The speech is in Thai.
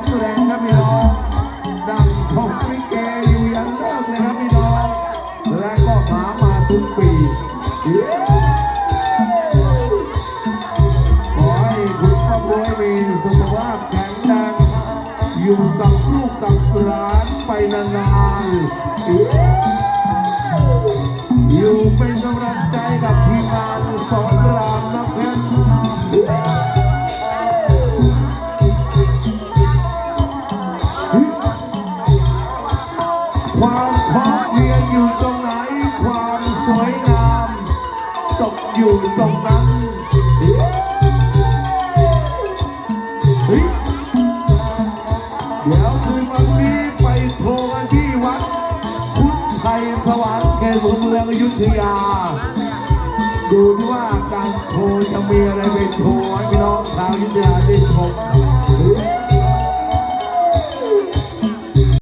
งแรงครับพี่น้องดังชมลิเกอยู่ยันเลิกเลยครับพี่น้อง และก็หามาทุกปีเย้ขอให้คุณพ่อรวยมีสุขภาพแข็งแรงอยู่กับลูกกับหลานไปนานๆอยู่เป็นกำลังใจกับทีมงานสอนรามน้ำเพช ความพอเพรียงอยู่ตรงไหน ความสวยงามตกอยู่ตรงนั้นเดี๋ยวคืนวันนี้ไปโทรกันที่วัดพุทธไทยสว่างเขตหัวเมืองอยุธยา ดูที่ว่าการโชว์จะมีอะไรไปโชว์ให้พี่น้องชาวอยุธยาได้ชม